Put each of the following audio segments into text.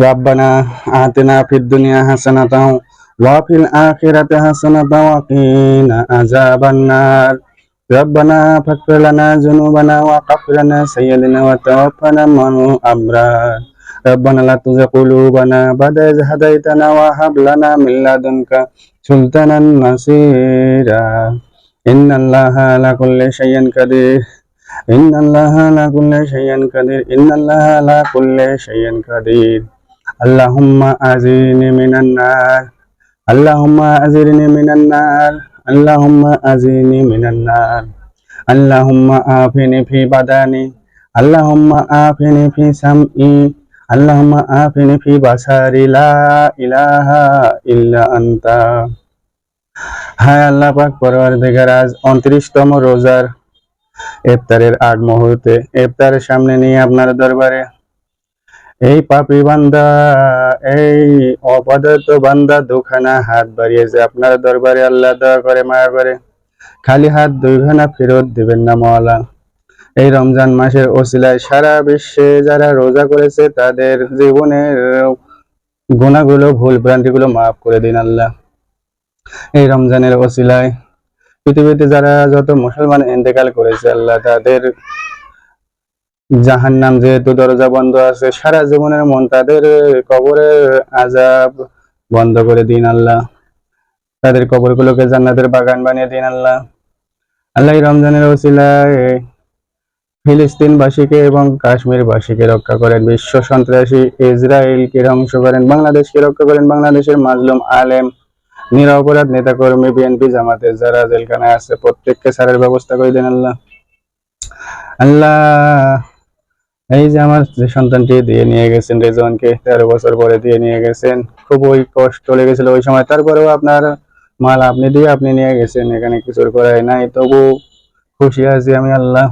ربنا آتنا في الدنيا حسنة وفي الآخرة حسنة وقنا عذاب النار ربنا فاغفر لنا ذنوبنا وغفر لنا سيئاتنا وتوفنا مع الأبرار ربنا لا تزغ قلوبنا بعد إذ هديتنا وهب لنا من لدنك سلطانا نصيرا إن الله على كل شيء قدير إن الله على كل شيء قدير إن الله على كل شيء قدير اللهم أعزني من النار اللهم أعزني من النار اللهم أعزني من النار اللهم آفني في بدني اللهم آفني في سمعي اللهم آفني في بصري لا إله إلا أنت হায় আল্লাহ পাক পরওয়ারদিগার আজ উনত্রিশতম রোজার ইফতারের আগ মুহূর্তে ইফতারের সামনে নিয়ে আপনার দরবারে এই পাপি বান্দা, এই অপদার্থ বান্দা, দুখানা হাত বাড়িয়েছে আপনার দরবারে আল্লাহ দয়া করে, মায়া করে। খালি হাত দুইখানা ফেরত দিবেন না মওলা এই রমজান মাসের ওসিলায় সারা বিশ্বে যারা রোজা করেছে, তাদের জীবনের গুণাগুলো, ভুল ভ্রান্তিগুলো মাফ করে দিন আল্লাহ। এই রমজানের ওসিলায় পৃথিবীতে যারা যত মুসলমান ইন্তেকাল করেছে, আল্লাহ তাদের জাহান নাম যেহেতু দরজা বন্ধ আছে, সারা জীবনের মন তাদের কবরের আজাব বন্ধ করে দিন আল্লাহ। তাদের কবরগুলোকে জান্নাতের বাগান বানিয়ে দিন আল্লাহ। আল্লাহ রমজানের ওসিলায় ফিলিস্তিনবাসীকে এবং কাশ্মীরবাসীকে রক্ষা করেন। বিশ্ব সন্ত্রাসী ইসরায়েলকে ধ্বংস করেন। বাংলাদেশকে রক্ষা করেন বাংলাদেশের মাজলুম আলেম, নিরপরাধ নেতাকর্মী বিএনপি জামাতে যারা জেলখানায় আছে। প্রত্যেককে ছাড়ের ব্যবস্থা করে দেন আল্লাহ। আল্লাহ এই যে আমার যে সন্তানটি দিয়ে নিয়ে গেছেন, রেজওয়ানকে তেরো বছর পরে দিয়ে নিয়ে গেছেন খুব ওই কষ্ট লেগেছিল ওই সময়। তারপরেও আপনার মাল আপনি দিয়ে আপনি নিয়ে গেছেন, এখানে কিছুর করাই নাই। তবু খুশি আছি আমি, আল্লাহ।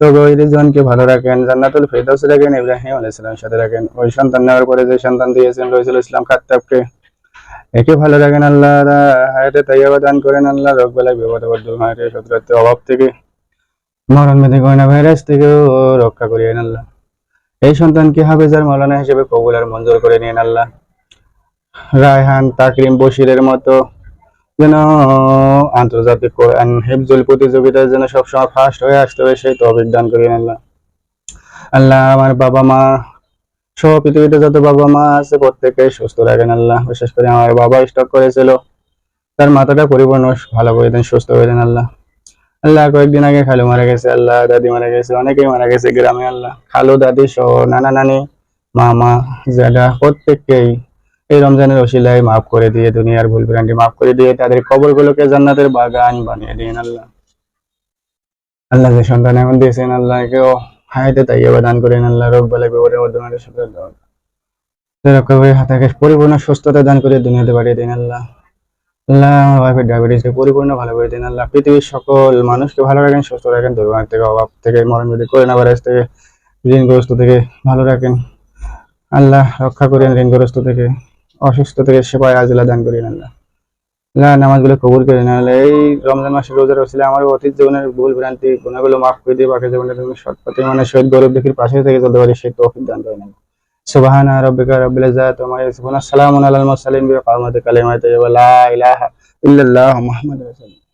তবে ওই রেজওয়ানকে ভালো রাখেন, জান্নাতুল ফেরদাউস রাখেন, ইব্রাহিম আলাইহিস সালামের সাথে রাখেন। ওই সন্তান নেওয়ার পরে যে সন্তান দিয়েছেন রইসুল ইসলাম খাত্তাবকে, একে ভালো রাখেন, আল্লাহ। হায়াতে তাইয়াবা দান করেন, আল্লাহ রোগ বেলায় বিপদ দূর হায়াতে শত্রুত্বের অভাব থেকে, মরণ মেধে গয়না ভাইরাস থেকেও রক্ষা করিয়েন, আল্লাহ। এই সন্তানকে হাফেজার মৌলানা হিসেবে কবুল আর মঞ্জুর করে নিন আল্লাহ। রায়হান তাকরিম বশিরের মতো যেন আন্তর্জাতিক কোরআন হিফজুল প্রতিযোগিতায় যেন সবসময় ফার্স্ট হয়ে আসতে হবে সেই তৌফিক দান করিয়েন আল্লাহ। আল্লাহ আমার বাবা মা সহ পৃথিবীতে যত বাবা মা আছে প্রত্যেককে সুস্থ রাখেন আল্লাহ। বিশেষ করে আমার বাবা স্টক করেছিল, তার মাথাটা পরিপূর্ণ ভালো করে দেন, সুস্থ করে দেন আল্লাহ। আল্লাহ কয়েকদিন আগে খালু মারা গেছে, আল্লাহ দাদি মারা গেছে, অনেকেই মারা গেছে গ্রামে, আল্লাহ। খালু, দাদি সহ নানা নানি, মামা জাডা প্রত্যেককেই এই রমজানের ওসিলায় মাফ করে দিয়ে, দুনিয়ার ভুল ভ্রান্তি মাফ করে দিয়ে তাদের কবরগুলোকে জান্নাতের বাগান বানিয়ে দিন আল্লাহ। আল্লাহ যে সন্তান এমন দিয়েছেন, আল্লাহ কেউ হায়াতে তাইয়াবা দান করেন, আল্লাহ রোগ বেলায় বিপদের মধ্যে সাথে রক্ষা করে হাতাকে পরিপূর্ণ সুস্থতা দান করে দুনিয়াতে বাড়িয়ে দিন আল্লাহ। আল্লাহ আমার সকল মানুষকে ভালো রাখেন, সুস্থ রাখেন থেকে অভাব থেকে, মরণ থেকে, ঋণগ্রস্ত থেকে ভালো রাখেন। আল্লাহ রক্ষা করেন ঋণগ্রস্ত থেকে, অসুস্থ থেকে সেবায় আজিলা দান করেন আল্লাহ। নামাজগুলো কবুল করে এই রমজান মাসের রোজার ওসিলে আমার অতীত জীবনের ভুল ভ্রান্তি গুণাগুলো মাফ করে দিয়ে বাকি জীবনে তুমি সৎপথে মানে শহীদ গরিব দুঃখীর পাশে থেকে চলতে পারি, সেই তৌফিক দান করে سبحان ربك رب العزة وما يصفون. السلام على المرسلين بقامة كلمة لا إله إلا الله محمد رسول الله.